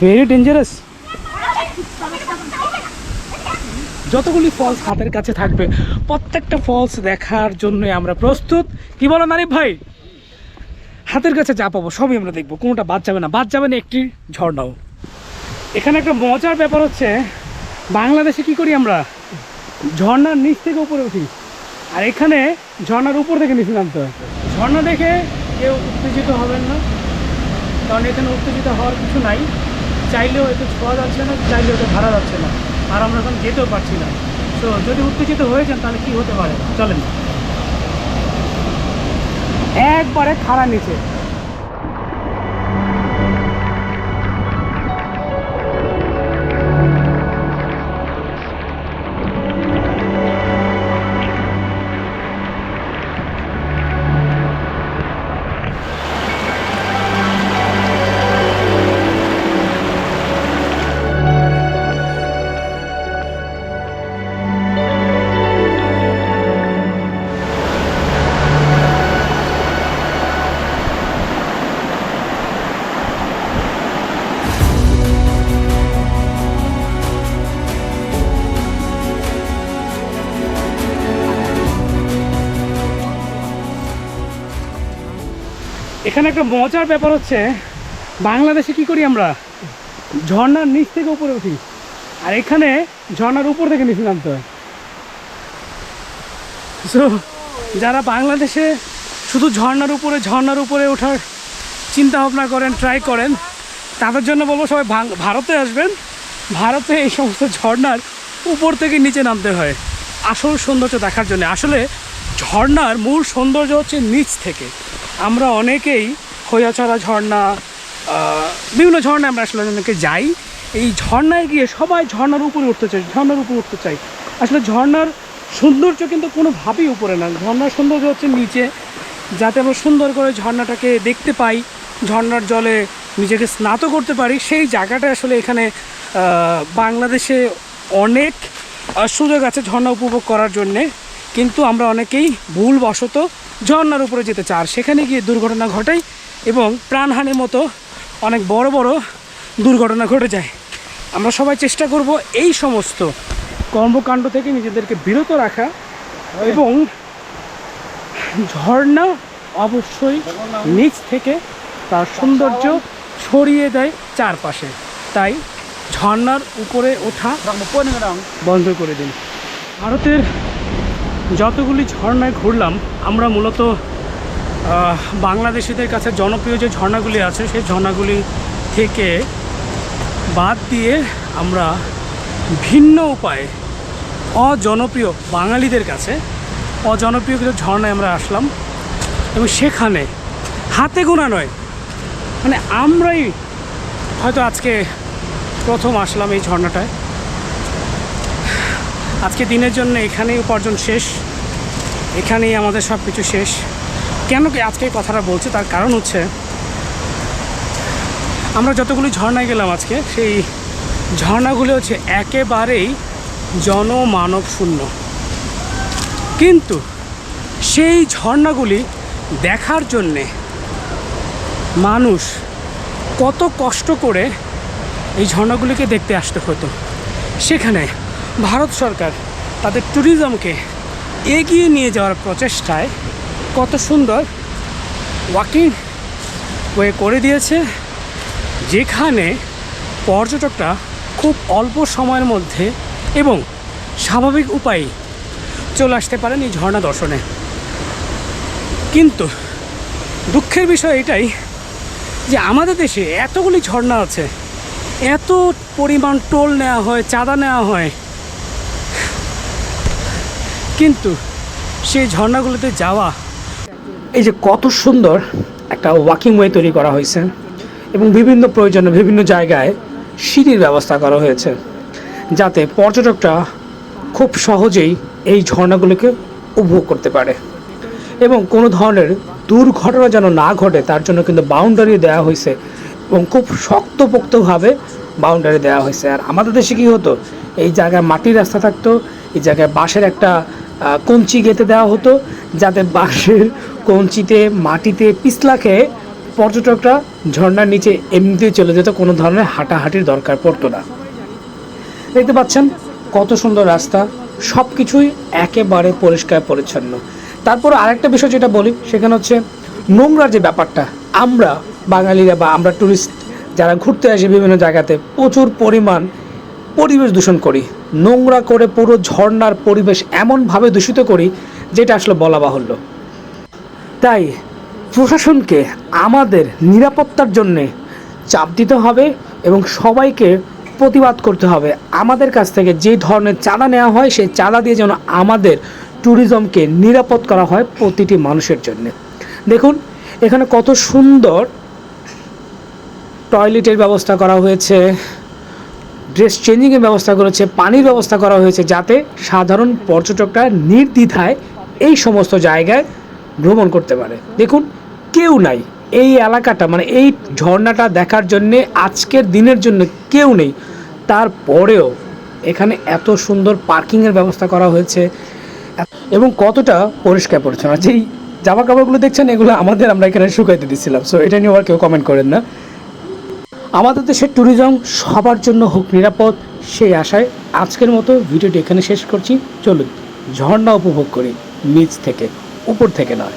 Very dangerous যতগুলি false হাতের কাছে থাকবে প্রত্যেকটা ফলস দেখার জন্য আমরা প্রস্তুত। কি বলো নারী ভাই? হাতের কাছে যা পাবো সবই আমরা দেখব কোনোটা বাদ যাবে না। বাদ যাবে না একটি ঝর্ণাও। এখানে একটা মজার ব্যাপার হচ্ছে বাংলাদেশে কি করি আমরা? ঝর্ণার নিচ থেকে উপরে উঠি। আর এখানে ঝর্ণার উপর থেকে নিচে নামতে হয়। ঝর্ণা দেখে কেউ উত্তেজিত হবেন না, কারণ এখানে উত্তেজিত হওয়ার কিছু নাই। চাইলেও এতে ছোঁয়া যাচ্ছে না, চাইলেও এতে ভাড়া যাচ্ছে না, আর আমরা এখন যেতেও পারছি না। তো যদি উত্তেজিত হয়ে যান তাহলে কী হতে পারে? চলেন। একবারে খাড়া নিচে। এখানে একটা মজার ব্যাপার হচ্ছে, বাংলাদেশে কি করি আমরা? ঝর্নার নিচ থেকে উপরে উঠি। আর এখানে ঝর্নার উপর থেকে নিচে নামতে হয়। সো যারা বাংলাদেশে শুধু ঝর্নার উপরে ঝর্নার উপরে ওঠার চিন্তা ভাবনা করেন ট্রাই করেন, তাদের জন্য বলব সবাই ভারতে আসবেন। ভারতে এই সমস্ত ঝর্নার উপর থেকে নিচে নামতে হয়। আসল সৌন্দর্য দেখার জন্য। আসলে ঝর্নার মূল সৌন্দর্য হচ্ছে নিচ থেকে। আমরা অনেকেই হইয়াছড়া ঝর্ণা বিভিন্ন ঝর্ণায় আমরা আসলে অনেকে যাই। এই ঝর্ণায় গিয়ে সবাই ঝর্ণার উপরে উঠতে চাই ঝর্ণার উপরে উঠতে চাই আসলে ঝর্ণার সৌন্দর্য কিন্তু কোনোভাবেই উপরে না। ঝর্ণার সৌন্দর্য হচ্ছে নিচে। যাতে আমরা সুন্দর করে ঝর্ণাটাকে দেখতে পাই, ঝর্ণার জলে নিজেকে স্নাত করতে পারি, সেই জায়গাটা আসলে এখানে বাংলাদেশে অনেক সুযোগ আছে ঝর্ণা উপভোগ করার জন্যে। কিন্তু আমরা অনেকেই ভুলবশত ঝর্নার উপরে যেতে চাই। আর সেখানে গিয়ে দুর্ঘটনা ঘটাই এবং প্রাণহানির মতো অনেক বড় বড় দুর্ঘটনা ঘটে যায়। আমরা সবাই চেষ্টা করব এই সমস্ত কর্মকাণ্ড থেকে নিজেদেরকে বিরত রাখা এবং ঝর্ণা অবশ্যই নিচ থেকে তার সৌন্দর্য ছড়িয়ে দেয় চারপাশে। তাই ঝর্ণার উপরে ওঠা বন্ধ করে দিন। ভারতের যতগুলি ঝর্ণায় ঘুরলাম, আমরা মূলত বাংলাদেশিদের কাছে জনপ্রিয় যে ঝর্ণাগুলি আছে, সেই ঝর্ণাগুলি থেকে বাদ দিয়ে আমরা ভিন্ন উপায়ে অজনপ্রিয় বাঙালিদের কাছে অজনপ্রিয় কিছু ঝর্ণায় আমরা আসলাম এবং সেখানে হাতে গোনা নয় মানে আমরাই হয়তো আজকে প্রথম আসলাম এই ঝর্ণাটায়। আজকে দিনের জন্য এখানেই উপার্জন শেষ। এখানেই আমাদের সব কিছু শেষ। কেন কি আজকে এই কথাটা বলছি? তার কারণ হচ্ছে, আমরা যতগুলি ঝর্ণায় গেলাম আজকে, সেই ঝর্ণাগুলি হচ্ছে একেবারেই জনমানব শূন্য। কিন্তু সেই ঝর্ণাগুলি দেখার জন্যে মানুষ কত কষ্ট করে এই ঝর্ণাগুলিকে দেখতে আসতে হতো। সেখানে ভারত সরকার তাদের ট্যুরিজমকে এগিয়ে নিয়ে যাওয়ার প্রচেষ্টায় কত সুন্দর ওয়াকিং ওয়ে করে দিয়েছে, যেখানে পর্যটকরা খুব অল্প সময়ের মধ্যে এবং স্বাভাবিক উপায়ে চলে আসতে পারেন এই ঝর্ণা দর্শনে। কিন্তু দুঃখের বিষয় এটাই যে আমাদের দেশে এতগুলি ঝর্ণা আছে, এত পরিমাণ টোল নেওয়া হয়, চাঁদা নেওয়া হয় কিন্তু সেই ঝর্ণাগুলোতে যাওয়া, এই যে কত সুন্দর একটা ওয়াকিং ওয়ে তৈরি করা হয়েছে এবং বিভিন্ন প্রয়োজনে বিভিন্ন জায়গায় সিঁড়ির ব্যবস্থা করা হয়েছে যাতে পর্যটকরা খুব সহজেই এই ঝর্ণাগুলোকে উপভোগ করতে পারে এবং কোনো ধরনের দুর্ঘটনা যেন না ঘটে, তার জন্য কিন্তু বাউন্ডারি দেওয়া হয়েছে এবং খুব শক্তপোক্তভাবে বাউন্ডারি দেওয়া হয়েছে। আর আমাদের দেশে কী হতো? এই জায়গায় মাটির রাস্তা থাকতো, এই জায়গায় বাঁশের একটা কঞ্চি গেঁথে দেওয়া হতো, যাতে বাঁশের কঞ্চিতে, মাটিতে পিছলা খেয়ে পর্যটকরা ঝর্ণার নিচে এমনিতেই চলে যেত, কোনো ধরনের হাঁটাহাঁটির দরকার পড়তো না। দেখতে পাচ্ছেন কত সুন্দর রাস্তা সব কিছুই একেবারে পরিষ্কার পরিচ্ছন্ন। তারপর আরেকটা বিষয় যেটা বলি, সেখানে হচ্ছে নোংরার যে ব্যাপারটা, আমরা বাঙালিরা বা আমরা ট্যুরিস্ট যারা ঘুরতে আসি বিভিন্ন জায়গাতে, প্রচুর পরিমাণ পরিবেশ দূষণ করি। নোংরা করে পুরো ঝর্ণার পরিবেশ এমনভাবে দূষিত করি, যেটা আসলে বলা বাহুল্য। তাই প্রশাসনকে আমাদের নিরাপত্তার জন্যে চাপ দিতে হবে এবং সবাইকে প্রতিবাদ করতে হবে। আমাদের কাছ থেকে যে ধরনের চাঁদা নেওয়া হয়, সেই চাঁদা দিয়ে যেন আমাদের ট্যুরিজমকে নিরাপদ করা হয় প্রতিটি মানুষের জন্য। দেখুন, এখানে কত সুন্দর টয়লেটের ব্যবস্থা করা হয়েছে। ড্রেস চেঞ্জিংয়ের ব্যবস্থা করেছে, পানির ব্যবস্থা করা হয়েছে যাতে সাধারণ পর্যটকরা নির্দ্বিধায় এই সমস্ত জায়গায় ভ্রমণ করতে পারে। দেখুন, কেউ নাই। এই এলাকাটা মানে এই ঝর্ণাটা দেখার জন্যে, আজকের দিনের জন্য কেউ নেই। তারপরেও এখানে এত সুন্দর পার্কিংয়ের ব্যবস্থা করা হয়েছে। এবং কতটা পরিষ্কার পরিচ্ছন্ন। যেই জামা কাপড়গুলো দেখছেন, এগুলো আমাদের আমরা এখানে শুকাইতে দিচ্ছিলাম সো এটা নিয়ে আর কেউ কমেন্ট করেন না। আমাদের দেশের ট্যুরিজম সবার জন্য হোক নিরাপদ, সেই আশায় আজকের মতো ভিডিওটি এখানে শেষ করছি। চলুন, ঝর্ণা উপভোগ করি, নিচ থেকে, উপর থেকে নয়।